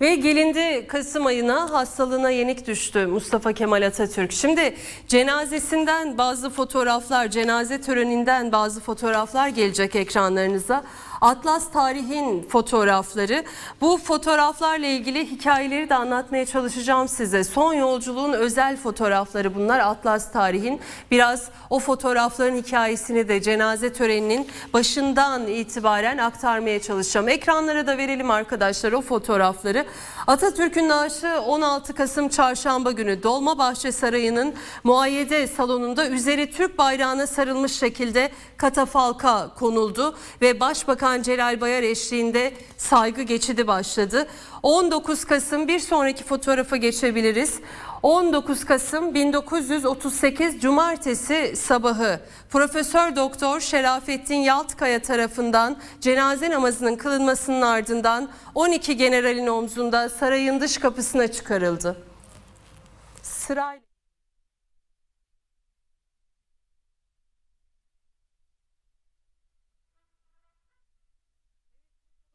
Ve gelindi Kasım ayına hastalığına yenik düştü Mustafa Kemal Atatürk. Şimdi cenazesinden bazı fotoğraflar, cenaze töreninden bazı fotoğraflar gelecek ekranlarınıza. Atlas Tarih'in fotoğrafları. Bu fotoğraflarla ilgili hikayeleri de anlatmaya çalışacağım size. Son yolculuğun özel fotoğrafları bunlar Atlas Tarih'in. Biraz o fotoğrafların hikayesini de cenaze töreninin başından itibaren aktarmaya çalışacağım. Ekranlara da verelim arkadaşlar o fotoğrafları. Atatürk'ün naaşı 16 Kasım Çarşamba günü Dolmabahçe Sarayı'nın muayyede salonunda üzeri Türk bayrağına sarılmış şekilde katafalka konuldu ve Başbakan Celal Bayar eşliğinde saygı geçidi başladı. 19 Kasım bir sonraki fotoğrafa geçebiliriz. 19 Kasım 1938 Cumartesi sabahı Profesör Doktor Şerafettin Yaltkaya tarafından cenaze namazının kılınmasının ardından 12 generalin omzunda sarayın dış kapısına çıkarıldı. Sırayla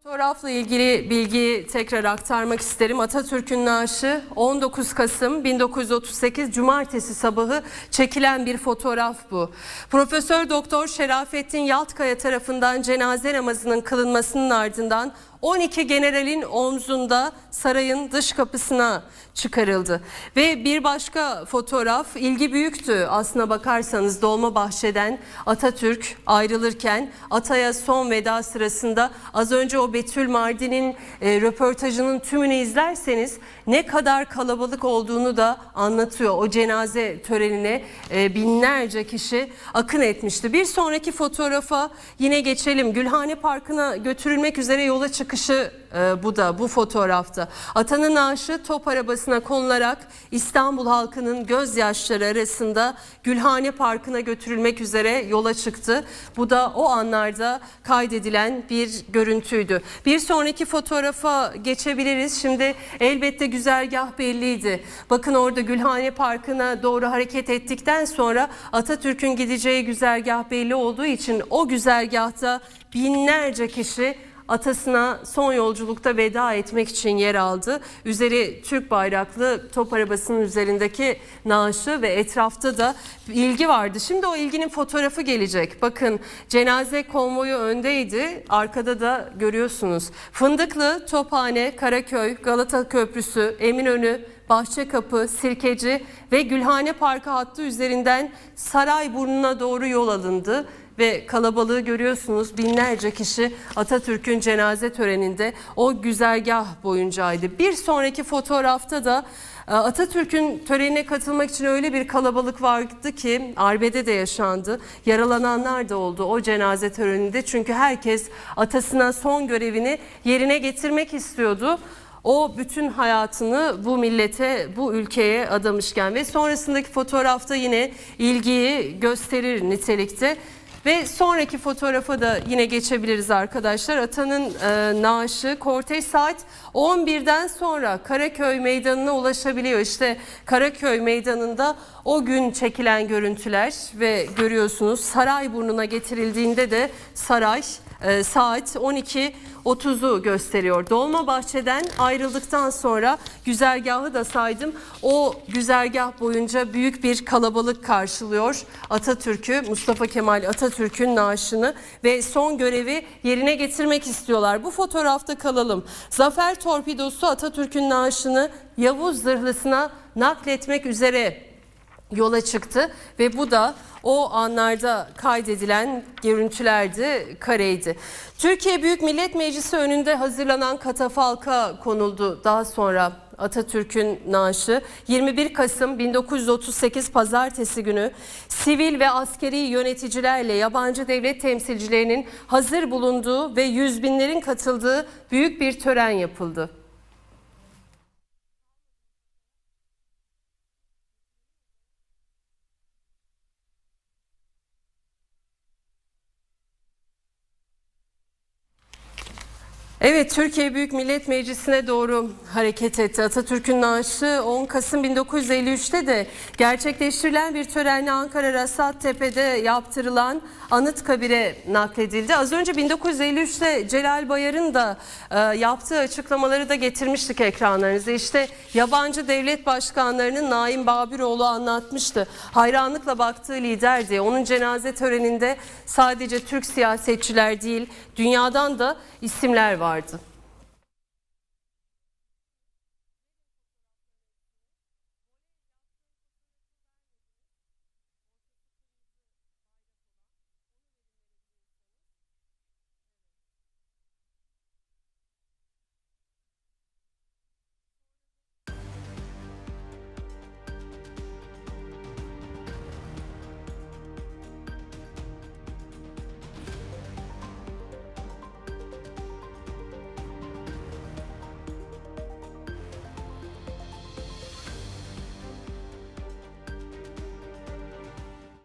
Fotoğrafla ilgili bilgiyi tekrar aktarmak isterim. Atatürk'ün naaşı 19 Kasım 1938 Cumartesi sabahı çekilen bir fotoğraf bu. Profesör Doktor Şerafettin Yaltkaya tarafından cenaze namazının kılınmasının ardından 12 generalin omzunda sarayın dış kapısına çıkarıldı. Ve bir başka fotoğraf ilgi büyüktü aslına bakarsanız Dolmabahçe'den Atatürk ayrılırken Atay'a son veda sırasında az önce o Betül Mardin'in e, röportajının tümünü izlerseniz ne kadar kalabalık olduğunu da anlatıyor. O cenaze törenine e, binlerce kişi akın etmişti. Bir sonraki fotoğrafa yine geçelim. Gülhane Parkı'na götürülmek üzere yola çıkışı e, bu da bu fotoğrafta. Atanın naaşı top arabasına konularak İstanbul halkının gözyaşları arasında Gülhane Parkı'na götürülmek üzere yola çıktı. Bu da o anlarda kaydedilen bir görüntüydü. Bir sonraki fotoğrafa geçebiliriz. Şimdi elbette güzergah belliydi. Bakın orada Gülhane Parkı'na doğru hareket ettikten sonra Atatürk'ün gideceği güzergah belli olduğu için o güzergahta binlerce kişi atasına son yolculukta veda etmek için yer aldı. Üzeri Türk bayraklı top arabasının üzerindeki naaşı ve etrafta da ilgi vardı. Şimdi o ilginin fotoğrafı gelecek. Bakın cenaze konvoyu öndeydi. Arkada da görüyorsunuz. Fındıklı, Tophane, Karaköy, Galata Köprüsü, Eminönü, Bahçekapı, Sirkeci ve Gülhane Parkı hattı üzerinden Sarayburnu'na doğru yol alındı ve kalabalığı görüyorsunuz binlerce kişi Atatürk'ün cenaze töreninde o güzergah boyuncaydı. Bir sonraki fotoğrafta da e, Atatürk'ün törenine katılmak için öyle bir kalabalık vardı ki arbede de yaşandı. Yaralananlar da oldu o cenaze töreninde çünkü herkes atasına son görevini yerine getirmek istiyordu. O bütün hayatını bu millete, bu ülkeye adamışken ve sonrasındaki fotoğrafta yine ilgiyi gösterir nitelikte. Ve sonraki fotoğrafa da yine geçebiliriz arkadaşlar. Atanın e, naaşı kortej saat 11'den sonra Karaköy Meydanı'na ulaşabiliyor. İşte Karaköy Meydanı'nda o gün çekilen görüntüler ve görüyorsunuz Sarayburnu'na getirildiğinde de saray e, saat 12.30'u gösteriyor. Dolmabahçe'den ayrıldıktan sonra güzergahı da saydım. O güzergah boyunca büyük bir kalabalık karşılıyor Atatürk'ü, Mustafa Kemal Atatürk'ün naaşını ve son görevi yerine getirmek istiyorlar. Bu fotoğrafta kalalım. Zafer torpidosu Atatürk'ün naaşını Yavuz zırhlısına nakletmek üzere yola çıktı ve bu da o anlarda kaydedilen görüntülerdi, kareydi. Türkiye Büyük Millet Meclisi önünde hazırlanan katafalka konuldu daha sonra Atatürk'ün naaşı 21 Kasım 1938 Pazartesi günü sivil ve askeri yöneticilerle yabancı devlet temsilcilerinin hazır bulunduğu ve yüz binlerin katıldığı büyük bir tören yapıldı. Evet, Türkiye Büyük Millet Meclisi'ne doğru hareket etti. Atatürk'ün naaşı 10 Kasım 1953'te de gerçekleştirilen bir törenle Ankara Rasattepe'de yaptırılan Anıtkabir'e nakledildi. Az önce 1953'te Celal Bayar'ın da e, yaptığı açıklamaları da getirmiştik ekranlarınıza. İşte yabancı devlet başkanlarının Naim Babiroğlu anlatmıştı. Hayranlıkla baktığı lider diye. Onun cenaze töreninde sadece Türk siyasetçiler değil, dünyadan da isimler vardı.